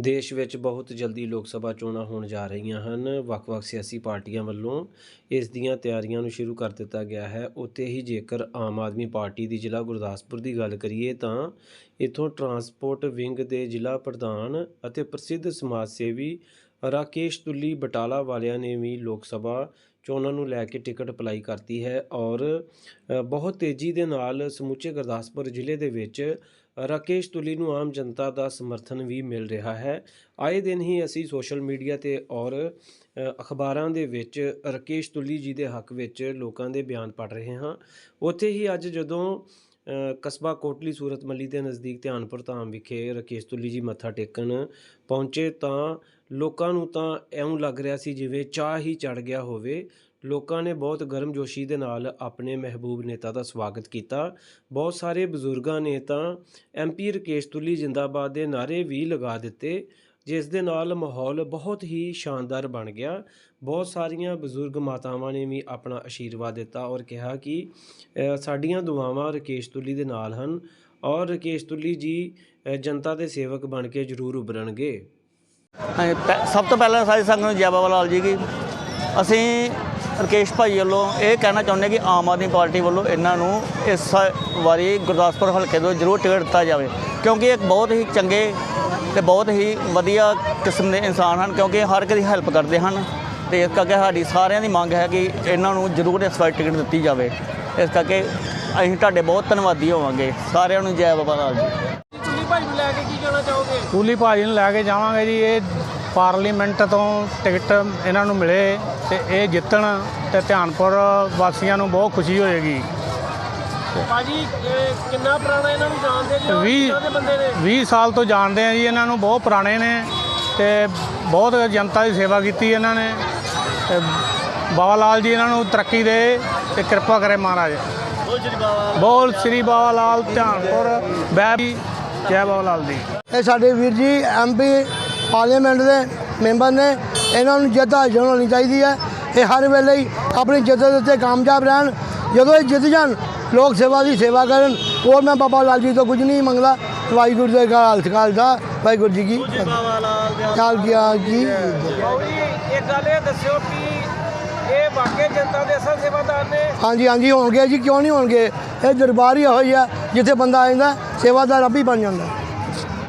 ਦੇਸ਼ ਵਿੱਚ ਬਹੁਤ ਜਲਦੀ ਲੋਕ ਸਭਾ ਚੋਣਾਂ ਹੋਣ ਜਾ ਰਹੀਆਂ ਹਨ। ਵੱਖ-ਵੱਖ ਸਿਆਸੀ ਪਾਰਟੀਆਂ ਵੱਲੋਂ ਇਸ ਦੀਆਂ ਤਿਆਰੀਆਂ ਨੂੰ ਸ਼ੁਰੂ ਕਰ ਦਿੱਤਾ ਗਿਆ ਹੈ। ਉੱਥੇ ਹੀ ਜੇਕਰ ਆਮ ਆਦਮੀ ਪਾਰਟੀ ਦੀ ਜ਼ਿਲ੍ਹਾ ਗੁਰਦਾਸਪੁਰ ਦੀ ਗੱਲ ਕਰੀਏ ਤਾਂ ਇੱਥੋਂ ਟਰਾਂਸਪੋਰਟ ਵਿੰਗ ਦੇ ਜ਼ਿਲ੍ਹਾ ਪ੍ਰਧਾਨ ਅਤੇ ਪ੍ਰਸਿੱਧ ਸਮਾਜ ਸੇਵੀ ਰਾਕੇਸ਼ ਤੁੱਲੀ ਬਟਾਲਾ ਵਾਲਿਆਂ ਨੇ ਵੀ ਲੋਕ ਸਭਾ ਚੋਣਾਂ ਨੂੰ ਲੈ ਕੇ ਟਿਕਟ ਅਪਲਾਈ ਕਰਤੀ ਹੈ ਔਰ ਬਹੁਤ ਤੇਜ਼ੀ ਦੇ ਨਾਲ ਸਮੁੱਚੇ ਗੁਰਦਾਸਪੁਰ ਜ਼ਿਲ੍ਹੇ ਦੇ ਵਿੱਚ ਰਾਕੇਸ਼ ਤੁਲੀ ਨੂੰ ਆਮ ਜਨਤਾ ਦਾ ਸਮਰਥਨ ਵੀ ਮਿਲ ਰਿਹਾ ਹੈ। ਆਏ ਦਿਨ ਹੀ ਅਸੀਂ ਸੋਸ਼ਲ ਮੀਡੀਆ ਤੇ ਔਰ ਅਖਬਾਰਾਂ ਦੇ ਵਿੱਚ ਰਾਕੇਸ਼ ਤੁਲੀ ਜੀ ਦੇ ਹੱਕ ਵਿੱਚ ਲੋਕਾਂ ਦੇ ਬਿਆਨ ਪੜ੍ਹ ਰਹੇ ਹਾਂ। ਉੱਥੇ ਹੀ ਅੱਜ ਜਦੋਂ ਕਸਬਾ ਕੋਟਲੀ ਸੂਰਤ ਮੱਲੀ ਦੇ ਨਜ਼ਦੀਕ ਧਿਆਨਪੁਰ ਧਾਮ ਵਿਖੇ ਰਾਕੇਸ਼ ਤੁਲੀ ਜੀ ਮੱਥਾ ਟੇਕਣ ਪਹੁੰਚੇ ਤਾਂ ਲੋਕਾਂ ਨੂੰ ਤਾਂ ਐਉਂ ਲੱਗ ਰਿਹਾ ਸੀ ਜਿਵੇਂ ਚਾਹ ਹੀ ਚੜ ਗਿਆ ਹੋਵੇ। ਲੋਕਾਂ ਨੇ ਬਹੁਤ ਗਰਮਜੋਸ਼ੀ ਦੇ ਨਾਲ ਆਪਣੇ ਮਹਿਬੂਬ ਨੇਤਾ ਦਾ ਸਵਾਗਤ ਕੀਤਾ। ਬਹੁਤ ਸਾਰੇ ਬਜ਼ੁਰਗਾਂ ਨੇ ਤਾਂ ਐਮਪੀ ਰਕੇਸ਼ ਤੁਲੀ ਜਿੰਦਾਬਾਦ ਦੇ ਨਾਰੇ ਵੀ ਲਗਾ ਦਿੱਤੇ। ਜਿਸ ਦੇ ਨਾਲ ਮਾਹੌਲ ਬਹੁਤ ਹੀ ਸ਼ਾਨਦਾਰ ਬਣ ਗਿਆ। ਬਹੁਤ ਸਾਰੀਆਂ ਬਜ਼ੁਰਗ ਮਾਤਾਵਾਂ ਨੇ ਵੀ ਆਪਣਾ ਆਸ਼ੀਰਵਾਦ ਦਿੱਤਾ ਔਰ ਕਿਹਾ ਕਿ ਸਾਡੀਆਂ ਦੁਆਵਾਂ ਰਕੇਸ਼ ਤੁਲੀ ਦੇ ਨਾਲ ਹਨ ਔਰ ਰਕੇਸ਼ ਤੁਲੀ ਜੀ ਜਨਤਾ ਦੇ ਸੇਵਕ ਬਣ ਕੇ ਜ਼ਰੂਰ ਉਭਰਨਗੇ। ਹਾਂਜੀ, ਸਭ ਤੋਂ ਪਹਿਲਾਂ ਸਾਰੀ ਸੰਗਤ ਨੂੰ ਜੈ ਬਾਬਾ ਲਾਲ ਜੀ ਕੀ ਅਸੀਂ ਰਕੇਸ਼ ਭਾਈ ਵੱਲੋਂ ਇਹ ਕਹਿਣਾ ਚਾਹੁੰਦੇ ਕਿ ਆਮ ਆਦਮੀ ਪਾਰਟੀ ਵੱਲੋਂ ਇਹਨਾਂ ਨੂੰ ਇਸ ਵਾਰੀ ਗੁਰਦਾਸਪੁਰ ਹਲਕੇ ਤੋਂ ਜ਼ਰੂਰ ਟਿਕਟ ਦਿੱਤਾ ਜਾਵੇ। ਕਿਉਂਕਿ ਇੱਕ ਬਹੁਤ ਹੀ ਚੰਗੇ ਤੇ ਬਹੁਤ ਹੀ ਵਧੀਆ ਕਿਸਮ ਦੇ ਇਨਸਾਨ ਹਨ ਕਿਉਂਕਿ ਹਰ ਇੱਕ ਦੀ ਹੈਲਪ ਕਰਦੇ ਹਨ ਤੇ ਇਸ ਕਰਕੇ ਸਾਡੀ ਸਾਰਿਆਂ ਦੀ ਮੰਗ ਹੈ ਕਿ ਇਹਨਾਂ ਨੂੰ ਜ਼ਰੂਰ ਇਸ ਵਾਰੀ ਟਿਕਟ ਦਿੱਤੀ ਜਾਵੇ। ਇਸ ਕਰਕੇ ਅਸੀਂ ਤੁਹਾਡੇ ਬਹੁਤ ਧੰਨਵਾਦੀ ਹੋਵਾਂਗੇ। ਸਾਰਿਆਂ ਨੂੰ ਜੈ ਬਾਬਾ ਲਾਲ ਜੀ। ਚੁੱਲੀ ਭਾਈ ਨੂੰ ਲੈ ਕੇ ਕੀ ਕਹਿਣਾ ਚਾਹੋਗੇ? ਕੂਲੀ ਭਾਜੀ ਨੂੰ ਲੈ ਕੇ ਜਾਵਾਂਗੇ ਜੀ। ਇਹ ਪਾਰਲੀਮੈਂਟ ਤੋਂ ਟਿਕਟ ਇਹਨਾਂ ਨੂੰ ਮਿਲੇ ਤੇ ਇਹ ਜਿੱਤਣ ਤੇ ਧਿਆਨਪੁਰ ਵਾਸੀਆਂ ਨੂੰ ਬਹੁਤ ਖੁਸ਼ੀ ਹੋਏਗੀ। ਭਾਜੀ ਇਹ ਕਿੰਨਾ ਪੁਰਾਣਾ ਇਹਨਾਂ ਨੂੰ ਜਾਣਦੇ ਜੀ? ਉਹ ਵੀਹ- ਕਿੱਦਾਂ ਦੇ ਬੰਦੇ ਨੇ? 20 ਸਾਲ ਤੋਂ ਜਾਣਦੇ ਆ ਜੀ ਇਹਨਾਂ ਨੂੰ ਬਹੁਤ ਪੁਰਾਣੇ ਨੇ ਤੇ ਬਹੁਤ ਜਨਤਾ ਦੀ ਸੇਵਾ ਕੀਤੀ ਇਹਨਾਂ ਨੇ। ਤੇ ਬਾਬਾ ਲਾਲ ਜੀ ਇਹਨਾਂ ਨੂੰ ਤਰੱਕੀ ਦੇ ਤੇ ਕਿਰਪਾ ਕਰੇ ਮਹਾਰਾਜ। ਬੋਲ ਸ੍ਰੀ ਬਾਬਾ ਲਾਲ। ਧਿਆਨਪੁਰ ਬੈ ਜੈ ਬਾਬਾ ਲਾਲ ਦੀ ਇਹ ਸਾਡੇ ਵੀਰ ਜੀ ਐਮਪੀ ਪਾਰਲੀਮੈਂਟ ਦੇ ਮੈਂਬਰ ਨੇ ਇਹਨਾਂ ਨੂੰ ਜਿੱਤ ਹਾਸਲ ਹੋਣੀ ਚਾਹੀਦੀ ਹੈ। ਇਹ ਹਰ ਵੇਲੇ ਹੀ ਆਪਣੀ ਜਿੱਤ ਦੇ ਉੱਤੇ ਕਾਮਯਾਬ ਰਹਿਣ। ਜਦੋਂ ਇਹ ਜਿੱਤ ਜਾਣ ਲੋਕ ਸੇਵਾ ਦੀ ਸੇਵਾ ਕਰਨ। ਹੋਰ ਮੈਂ ਬਾਬਾ ਲਾਲ ਜੀ ਤੋਂ ਕੁਝ ਨਹੀਂ ਮੰਗਦਾ। ਵਾਹਿਗੁਰੂ ਦੇ ਖਾਲ ਖਾਲਸਾ ਵਾਹਿਗੁਰੂ ਜੀ ਕੀ ਕਾਲ ਗਿਆ ਜੀ ਬਾਊ ਜੀ ਇੱਕ ਗੱਲ ਇਹ ਦੱਸਿਓ ਕਿ ਇਹ ਵਾਕਈ ਜਨਤਾ ਦੇ ਅਸਲ ਸੇਵਾਦਾਰ ਨੇ। ਹਾਂਜੀ ਹਾਂਜੀ ਹੋਣਗੇ ਜੀ ਕਿਉਂ ਨਹੀਂ ਹੋਣਗੇ? ਇਹ ਦਰਬਾਰ ਹੀ ਇਹੋ ਹੀ ਆ ਜਿੱਥੇ ਬੰਦਾ ਆ ਜਾਂਦਾ ਸੇਵਾਦਾਰ ਆਪ ਹੀ ਬਣ ਜਾਂਦਾ।